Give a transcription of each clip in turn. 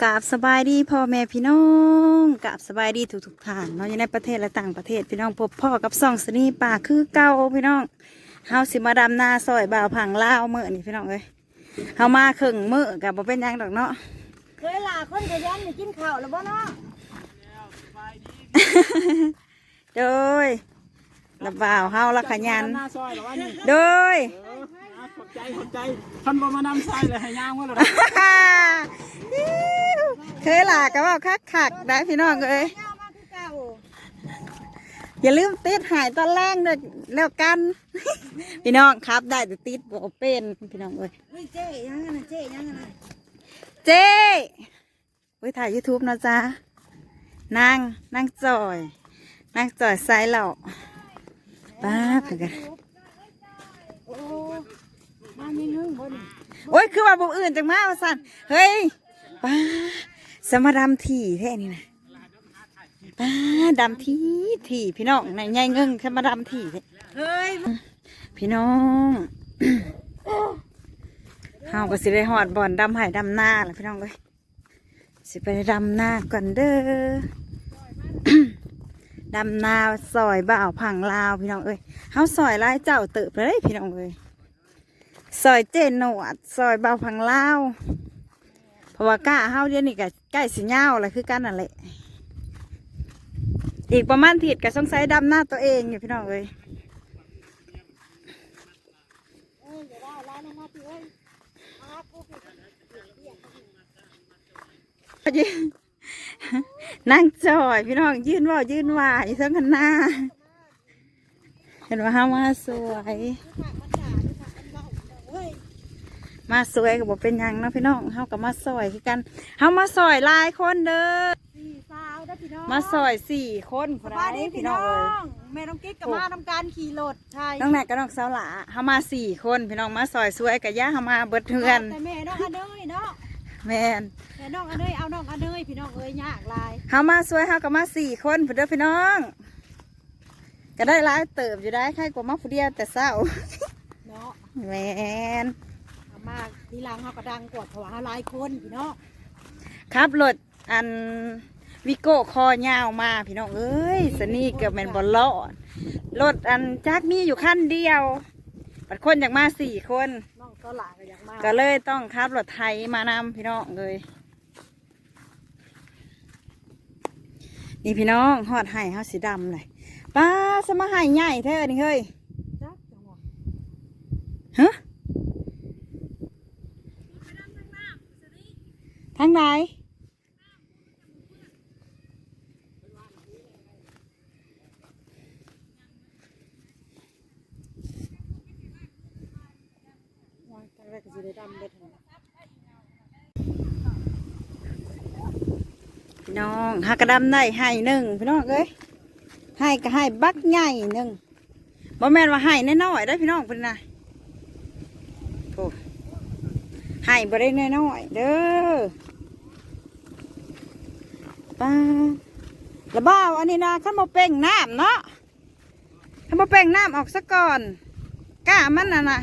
กราบสบายดีพ่อแม่พี่น้องกราบสบายดีทุกทุกๆท่านเนาะอยู่ในประเทศและต่างประเทศพี่น้องพบพ่อกับซ่องสนีป่าคือเก่าพี่น้องเฮาสิมาดำนาซอยบ่าวผังลาวเมื่อนี่พี่น้องเอ้ยเฮามาครึ่งมื้อกับบ่เป็นหยังดอกเนาะเคยลาคนขยันนี่กินข้าวแล้วบ่เนาะโดยระบ่าวเฮาละขยันหน้าซอยเหรอวะนี่โดยเอออะขอบ ใจขอบใจท่านบ่มานำซอยเลยให้ย่างว่าเลยเคยล่ะก็ว่าคักคักๆได้พี่น้องเอ้ยย่ามาคือเก่าอย่าลืมติดหายตอนแรกด้วยแล้วกัน พี่น้องครับได้แต่ติดบ่เป็นพี่น้องเอ้ยเฮ้ยเจ๊ยังไงนะเจ๊ยังไงนะเจ๊ไว้ถ่าย YouTube นะจ๊ะนางนางจอยนางจอยไซส์เหล่าป้าเพื่อนกัน โอ้ยคือว่าบุอื่นจังมาว่าสันเฮ้ยป้าสมาดำถี่แท้นี่นะป้าดำที่ถี่พี่น้องในใหญ่เงิงสมาดำถี่แท้เฮ้ยพี่น้องเฮาก็สิได้หอดบ่อนดำไห่ดำหน้าแหละพี่น้องเอ้ยสิไปดำหน้าก่อนเด้อดำนาซอยบ่าวผังลาวพี่น้องเอ้ยเฮาซอยหลายเจ้าเติบเลยพี่น้องเอ้ย ซอยเจนหนวดซอยเบาวผังเลาเพราะว่าก้าเฮาเดี๋ยวนี้ก็ใกล้สิเหย้าแล้วคือกันนั่นแหละอีกประมาณถิดก็สงสัยดำหน้าตัวเองอยู่พี่น้องเอ้ยนั่งจอยพี่น้องยืนว่ายืนว่าอยู่ทั้งคันหน้า เห็นว่าเฮามาสวยมันด่าด้วยค่ะมันเมาเฮ้ย มาสวยก็บอกเป็นหยังเนาะพี่น้องเฮากับมาซอยคือกันเฮามาซอยหลายคนเด้อสี่สาวได้อพี่น้องมาซอยสี่คนสบายดีพี่น้อเอ้ย งแม่น้องกิ๊กกับมาทำการขี่รถใช่น้องแหนกกับน้องสาวหลาเฮามาสี่คนพี่น้องมาซอยสวยกับย่าเฮามาเบิดเทือนแต่แม่น้องอเนยเนาะแม่นแม่น้องอเนยเอาน้องอเนยพี่น้องเอ้ยยากหลายเฮามาสวยเฮากับมาสี่คนพุ่นเด้อพี่น้อง ก็ได้หลายเติบอยู่ได้ใครกว่ามาผู้เดียวแต่เศร้าเนาะแม่น เอามาทีหลังเขาก็ดังกวดเพราะว่าเขาหลายคนพี่น้องครับรถอันวิโก้คอยาวมาพี่น้องเอ้ยสนี่เกือบแมนบอลลอดรถอันจักมีอยู่ขั้นเดียวบัดคนอยากมาสี่คน น้องก็หลายก็อยากมาก็เลยต้องขับรถไทยมานำพี่น้องเลยนี่พี่น้องหอดไห่เฮาสีดำเลยป้าสมาไห่ใหญ่เธอนี่เฮ้ยจักจังหวะฮะ ทางไหนตั้งแต่ก็สิได้ดำเบ็ดพี่น้องหากระดำได้ให้หนึ่งพี่น้องเอ้ยให้ก็ให้บักใหญ่หนึ่งบ่แม่นว่าให้น้อยๆได้พี่น้องเพิ่นนะโอ้ให้บ่ได้น้อยๆเด้อ ป้าระบ้าวอันนี้นะขันบ่เป่งน้ำเนาะขันบ่เป่งน้ำออกซะก่อนก้ามันน่ะนะ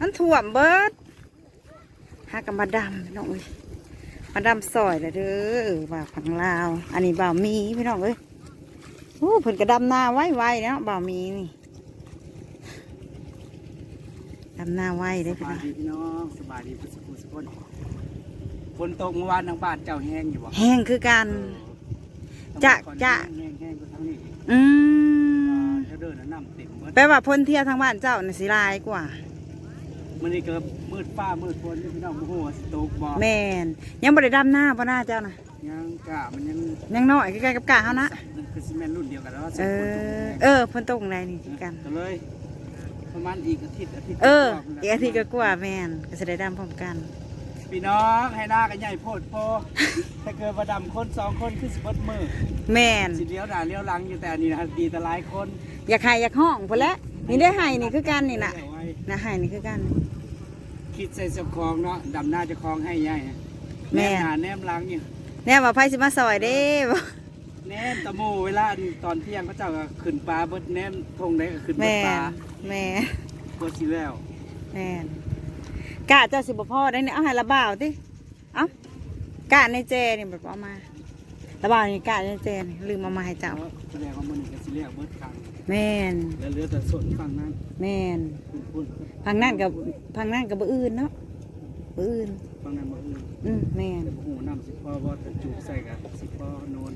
มันถ่วมเบิดหากันมาดำน้องเอ้ยมาดำซอยเลยเด้อบ่าวผังลาว อันนี้บ่าวมีพี่น้องเอ้ยโอ้เพิ่นกระดำนาไว้ไว้เนาะบ่าวมีนี่ดำนาไว้เด้อสพี่บาน้องยดีพี่น้องสบายดีพุทธคุณสุคน ฝนตกเมื่อวานทางบ้านเจ้าแห้งอยู่บ่แห้งคือกัน จะจะ แห้งแห้งก็ทั้งนี้อืมเจ้าเดินน้ำเต็มหมดแปลว่าพ้นเที่ยวทางบ้านเจ้าน่ะสิลายกว่า มันนี่เกิดมืดฟ้ามืดฝนพี่น้องโอ้โหสตกบ่แม่นยังบ่ได้ดำหน้าบ่หน้าเจ้าน่ะยังกะมันยังยังน้อยใกล้ๆกับกาเฮานะมันคือซีเมนต์รุ่นเดียวกันแล้วเออ เออเพิ่นตรงไหนนี่คือกัน ก็เลย ประมาณอีกอาทิตย์อาทิตย์เออกอีกอาทิตย์ก็กว่าแม่นก็สิได้ดำพร้อมกัน พี่น้องให้หน้ากันใหญ่โพดโพถ้าเกิดว่าดำคนสองคนคือสิบดมือแม่นสิเลี้ยวหน้าเลี้ยวหลังอยู่แต่อันนี้นะดีแต่หลายคนอยากให้อยากห้องพุ่นแหละนี่ได้ให้นี่คือกันนี่น่ะเอาไว้นะให้นี่คือกัน คิดใส่เสบคลองเนาะดำหน้าจะคลองให้ใหญ่แม่ แนมหน้าแนมหลังนี่แน่ว่าไผสิมาซอยเด้บ่แนมตะโมเวลาตอนเที่ยงเขาเจ้าก็ขึ้นปลาเบิดแนมทงได้ก็ขึ้นเบิแม่ดปลาแม่กลัวสิแล้ว แม่น กะเจ้าสิบ่พ่อได้เนี่ยเอาให้ละบ่าวติเอ้ากะในเจนี่แบบเอามาระบาดนี่กะในเจนี่ลืมเอามาให้เจ้าแสดงว่ามันก็สิเรียกเบิดครั้งแม่นแล้วเหลือแต่ส่วนฝั่งนั้นแม่นคุณคุณพังนั่นกับพังนั่นกับบ่อื่นเนาะบ่อื่นฝั่งนั้นบ่อื่นอืมแม่นแต่บ่ฮู้น้ำสิพอบ่ถ้าจูบใส่กันสิพอโนน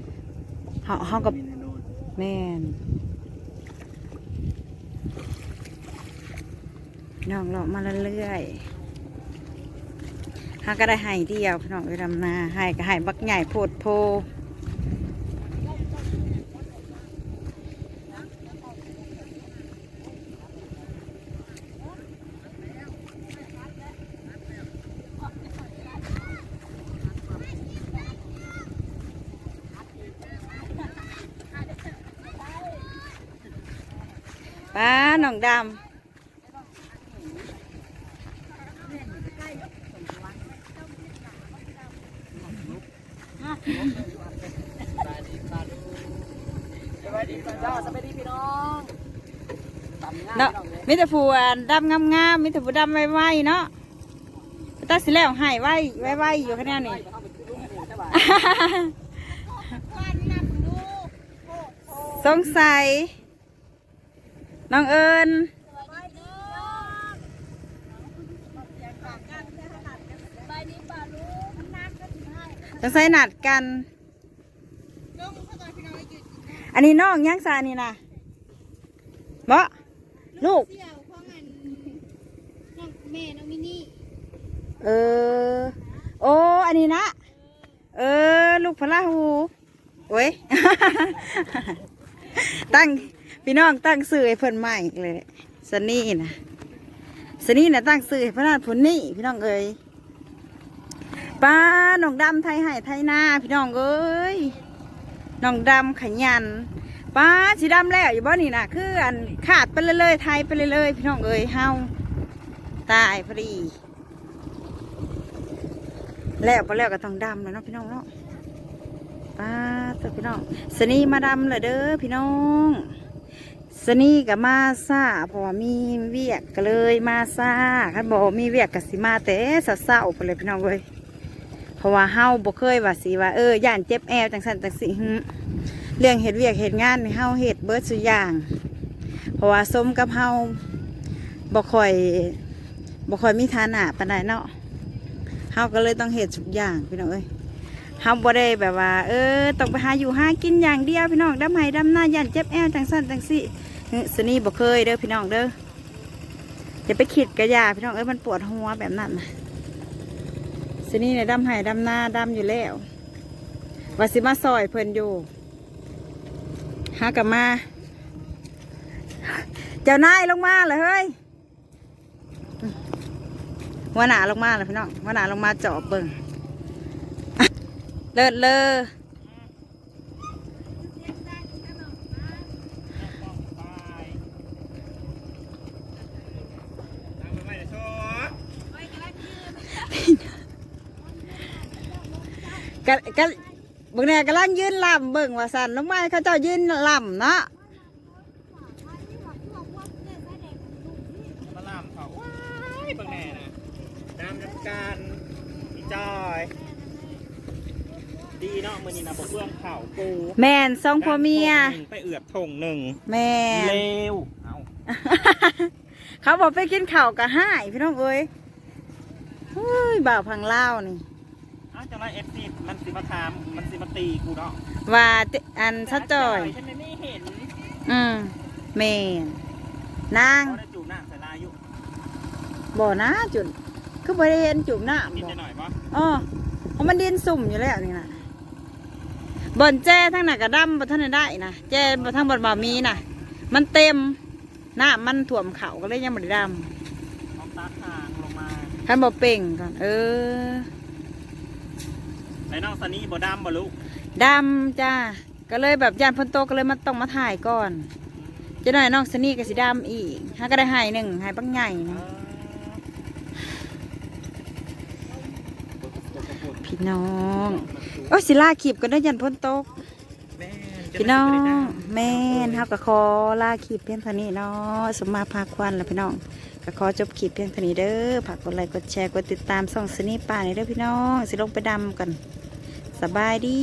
เฮาเฮากับมีในโนนแม่นน้องเลาะมาเรื่อยๆเฮาก็ได้ให้เดียวพี่น้องไปดำนาให้ก็ให้บักใหญ่โพดโพป้าน้องดำ สวัสดีพี่น้องสวัสดีพี่น้องตำงานเนาะมีแต่ผู้อันดำงามๆมีแต่ผู้ดำไวๆเนาะตัดสิแล้วให้ไวไว้ๆอยู่แค่นี้นี่สงสัยน้องเอิญ สงสัยนัดกัน อันนี้น้องยังซานี่นะบ่ลูก เสี่ยวของอันน้องแม่น้องมินี่เออ โอ้ อันนี้นะ เออ ลูกพระราหูโอ้ย ตั้ง พี่น้องตั้งสื่อให้เพิ่นใหม่เลยสนี่นะสนี่นะตั้งสื่อให้พระราชผลนี่พี่น้องเอ้ย ป้าน้องดำไทยให้ไทยนาพี่น้องเอ้ยน้องดำขยันป้าสีดำแล้วอยู่บ่นี่นะคืออันขาดไปเลยเลยๆไทยไปเลยเลยพี่น้องเอ้ยเฮาตายพอดี แล้วพอแล้วก็ต้องดำเลยเนาะพี่น้องเนาะป้าตัวพี่น้องสนีมาดำเลยเด้อพี่น้องสนีกับมาซาพราะว่ามีเวียกก็เลยมาซาคันบอกมีเวียกกับสิมาแต่เศร้าๆไปเลยพี่น้องเลย เพราะว่าเฮาบ่เคยว่าสิว่าเออย่านเจ็บแอวจังสันจังสิเรื่องเห็ดเวียกเห็ดงานเฮาเห็ดเบิดสุอย่าง เพราะว่าสมกับเฮาบ่ค่อยบ่ค่อยมีฐานะปานใดเนาะเฮาก็เลยต้องเฮ็ดทุอย่างพี่น้องเอ้ยเฮาบ่ได้แบบว่า เออต้องไปหาอยู่หากินอย่างเดียวพี่น้องดำไห้ดำหน้าย่านเจ็บแอวจังสั้นจังสิสนี่บ่เคยเด้อพี่น้องเด้ออย่าไปคิดกระยาพี่น้องเอ้ยมันปวดหัวแบบนั้นนะ สนี่เนี่ยดำไห้ดำหน้าดำอยู่แล้ววาสิมาซอยเพิ่นอยู่หากลับมา เจ้านายลงมาเลยเฮ้ยหัวหน้าลงมาเลยพี่น้องหัวหน้าลงมาเจาะเบิ่งเลิศเลอ กะกะเบิ่งแน่กำลังยืนลำเบิ่งว่าสันลงมาเขาเจ้ายืนลำเนาะมาล่ามเขาว้ายบางแน่นะน้ำน้ำการพี่จอยดีเนาะมือนี้นะบอกเพื่องข่าวปูแมนสองพ่อเมียไปเอือบถงหนึ่งแมนเร็วเอาเขาบอกไปกินข้าวกะห้ายพี่น้องเอ้ยเฮ้ยบ่าวพังเล่าวนี่เอาจังไรเอฟซีมันสิมาถามมันสิมาตีกูเนาะว่าติอันชัดจอย ฉันไม่เห็นอืมแมนนางเขาได้จูบหน้าใส่ลายอยู่บ่นะจุดคือบ่ได้เห็นจุ่มน้ำนิดบ่ หน่อยปะอ๋อเพราะมันดินสุ่มอยู่แล้วนี่นะบ่อนแจ้ทั้งหนักกระดำบ่ทันได้นะแจ้บ่ทั้งบ่อนบ่มีนะมันเต็มน้ำมันท่วมเขาก็เลยยังบ่ได้ดเอาตาทางลงมาำคันบ่เป่งก่อน เออ ไอ้น้องซันนี่บ่ดำบ่ลูกดำจ้าก็เลยแบบยานพ้นโตกก็เลยมาต้องมาถ่ายก่อนจะหน่อยน้องสนี่กับสีดำอีกฮะก็ได้หายหนึ่งหายปังใหญ่นึ่งพี่น้องโอ้สิลาขีบก็ได้ยันพ้นโตกแม่จะพี่น้องแม่นเฮาก็ขอลาขีบเพียงเท่านี้เนาะสมมาพาควันแล้วพี่น้องก็ขอจบขีบเพียงเท่านี้เด้อฝากกดไลค์กดแชร์กดติดตามส่องสนี่ป่านี่เด้อพี่น้องสิลงไปดำกัน สบายดี